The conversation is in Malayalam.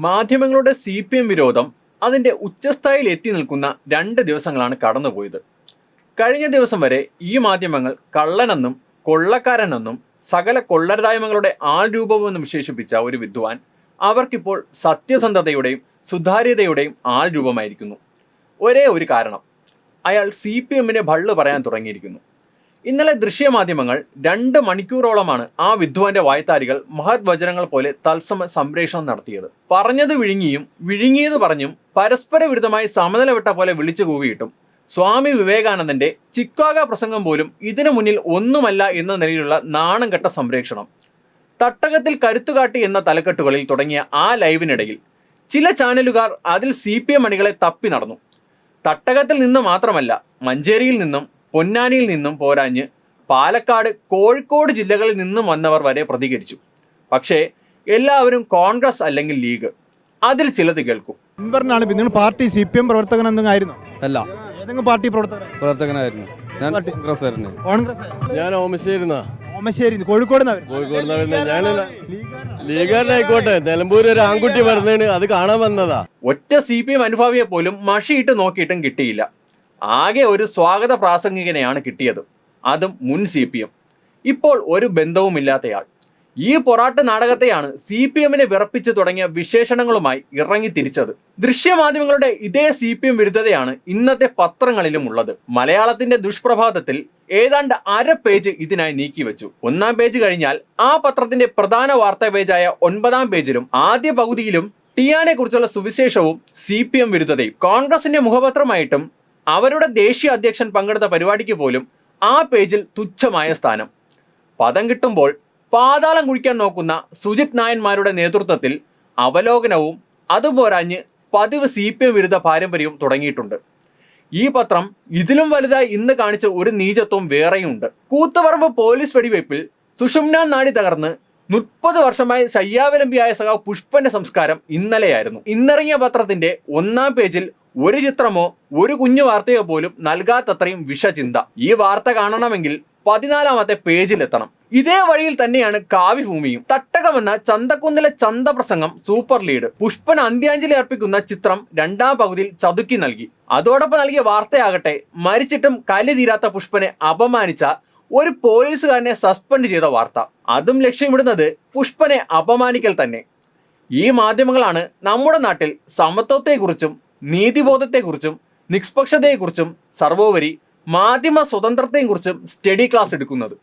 മാധ്യമങ്ങളുടെ സി പി എം വിരോധം അതിന്റെ ഉച്ചസ്ഥായിൽ എത്തി നിൽക്കുന്ന രണ്ട് ദിവസങ്ങളാണ് കടന്നുപോയത്. കഴിഞ്ഞ ദിവസം വരെ ഈ മാധ്യമങ്ങൾ കള്ളനെന്നും കൊള്ളക്കാരനെന്നും സകല കൊള്ളരതായ്മകളുടെ ആൾ രൂപമെന്നും വിശേഷിപ്പിച്ച ഒരു വിദ്വാൻ അവർക്കിപ്പോൾ സത്യസന്ധതയുടെയും സുതാര്യതയുടെയും ആൾ രൂപമായിരിക്കുന്നു. ഒരേ ഒരു കാരണം. അയാൾ സി പി എമ്മിനെ ഭള്ളു പറയാൻ തുടങ്ങിയിരിക്കുന്നു. ഇന്നലെ ദൃശ്യമാധ്യമങ്ങൾ രണ്ട് മണിക്കൂറോളമാണ് ആ വിദ്വാന്റെ വായത്താരികൾ മഹത് വചനങ്ങൾ പോലെ തത്സമ സംപ്രേഷണം നടത്തിയത്. പറഞ്ഞത് വിഴുങ്ങിയും വിഴുങ്ങിയത് പറഞ്ഞും പരസ്പര വിരുദ്ധമായി സമനില വിട്ട പോലെ വിളിച്ചു കൂവിയിട്ടും സ്വാമി വിവേകാനന്ദന്റെ ചിക്കാഗ പ്രസംഗം പോലും ഇതിനു മുന്നിൽ ഒന്നുമല്ല എന്ന നിലയിലുള്ള നാണം കെട്ട സംപ്രേഷണം. തട്ടകത്തിൽ കരുത്തുകാട്ടി എന്ന തലക്കെട്ടുകളിൽ തുടങ്ങിയ ആ ലൈവിനിടയിൽ ചില ചാനലുകാർ അതിൽ സി പി എം അണികളെ തപ്പി നടന്നു. തട്ടകത്തിൽ നിന്ന് മാത്രമല്ല മഞ്ചേരിയിൽ നിന്നും പൊന്നാനിയിൽ നിന്നും പോരാഞ്ഞ് പാലക്കാട് കോഴിക്കോട് ജില്ലകളിൽ നിന്നും വന്നവർ വരെ പ്രതികരിച്ചു. പക്ഷേ എല്ലാവരും കോൺഗ്രസ് അല്ലെങ്കിൽ ലീഗ് അതിൽ ചിലത് കേൾക്കും. മെമ്പറിനാണ് നിങ്ങൾ പാർട്ടി സി പി എം പ്രവർത്തകൻ എന്തെങ്കിലും ആയിരുന്നു? അല്ല. ഏതെങ്കിലും പാർട്ടി പ്രവർത്തകൻ? പ്രവർത്തകനായിരുന്നു. ഞാൻ? കോൺഗ്രസ് ആയിരുന്നു. കോൺഗ്രസ്? ഞാൻ ഓമശ്ശേരിന്ന. ഓമശ്ശേരി കോഴിക്കോട് കോഴിക്കോട് ഞാൻ ലീഗുകാരനായിക്കോട്ടെ. നിലമ്പൂർ ഒരു ആൺകുട്ടി വരുന്നതിന് അത് കാണാൻ വന്നതാ. ഒറ്റ സി പി എം അനുഭാവിയെ പോലും മഷിയിട്ട് നോക്കിയിട്ടും കിട്ടിയില്ല. ആകെ ഒരു സ്വാഗത പ്രാസംഗികനെയാണ് കിട്ടിയത്. അതും മുൻ സി പി എം. ഇപ്പോൾ ഒരു ബന്ധവുമില്ലാത്തയാൾ. ഈ പൊറാട്ട് നാടകത്തെയാണ് സി പി എമ്മിനെ വിറപ്പിച്ചു തുടങ്ങിയ വിശേഷണങ്ങളുമായി ഇറങ്ങി തിരിച്ചത്. ദൃശ്യമാധ്യമങ്ങളുടെ ഇതേ സി പി എം വിരുദ്ധതയാണ് ഇന്നത്തെ പത്രങ്ങളിലും ഉള്ളത് മലയാളത്തിന്റെ ദുഷ്പ്രഭാതത്തിൽ ഏതാണ്ട് അര പേജ് ഇതിനായി നീക്കിവെച്ചു. ഒന്നാം പേജ് കഴിഞ്ഞാൽ ആ പത്രത്തിന്റെ പ്രധാന വാർത്താ പേജായ ഒൻപതാം പേജിലും ആദ്യ പകുതിയിലും ടിയാനെ കുറിച്ചുള്ള സുവിശേഷവും സി പി എം വിരുദ്ധതയും. കോൺഗ്രസിന്റെ മുഖപത്രമായിട്ടും അവരുടെ ദേശീയ അധ്യക്ഷൻ പങ്കെടുത്ത പരിപാടിക്ക് പോലും ആ പേജിൽ തുച്ഛമായ സ്ഥാനം. പദം കിട്ടുമ്പോൾ പാതാളം കുഴിക്കാൻ നോക്കുന്ന സുജിത് നായന്മാരുടെ നേതൃത്വത്തിൽ അവലോകനവും അതുപോരാഞ്ഞ് പതിവ് സി പി എം വിരുദ്ധ പാരമ്പര്യവും തുടങ്ങിയിട്ടുണ്ട്. ഈ പത്രം ഇതിലും വലുതായി ഇന്ന് കാണിച്ച ഒരു നീചത്വം വേറെയുണ്ട്. കൂത്തുപറമ്പ് പോലീസ് വെടിവയ്പിൽ സുഷുമ്ന നാടി തകർന്ന് മുപ്പത് വർഷമായി ശയ്യാവലംബിയായ സഖാവ് പുഷ്പന്റെ സംസ്കാരം ഇന്നലെയായിരുന്നു. ഇന്നിറങ്ങിയ പത്രത്തിന്റെ ഒന്നാം പേജിൽ ഒരു ചിത്രമോ ഒരു കുഞ്ഞു വാർത്തയോ പോലും നൽകാത്തത്രയും വിഷചിന്ത. ഈ വാർത്ത കാണണമെങ്കിൽ പതിനാലാമത്തെ പേജിലെത്തണം. ഇതേ വഴിയിൽ തന്നെയാണ് കാവ്യഭൂമിയും. തട്ടകമെന്ന ചന്തക്കുന്നിലെ ചന്ത പ്രസംഗം സൂപ്പർ ലീഡ്. പുഷ്പൻ അന്ത്യാഞ്ജലി അർപ്പിക്കുന്ന ചിത്രം രണ്ടാം പകുതിയിൽ ചതുക്കി നൽകി. അതോടൊപ്പം നൽകിയ വാർത്തയാകട്ടെ മരിച്ചിട്ടും കലി തീരാത്ത പുഷ്പനെ അപമാനിച്ച ഒരു പോലീസുകാരനെ സസ്പെൻഡ് ചെയ്ത വാർത്ത. അതും ലക്ഷ്യമിടുന്നത് പുഷ്പനെ അപമാനിക്കൽ തന്നെ. ഈ മാധ്യമങ്ങളാണ് നമ്മുടെ നാട്ടിൽ സമത്വത്തെക്കുറിച്ചും നീതിബോധത്തെക്കുറിച്ചും നിഷ്പക്ഷതയെക്കുറിച്ചും സർവോപരി മാധ്യമ സ്വതന്ത്രത്തെയും കുറിച്ചും സ്റ്റഡി ക്ലാസ് എടുക്കുന്നത്.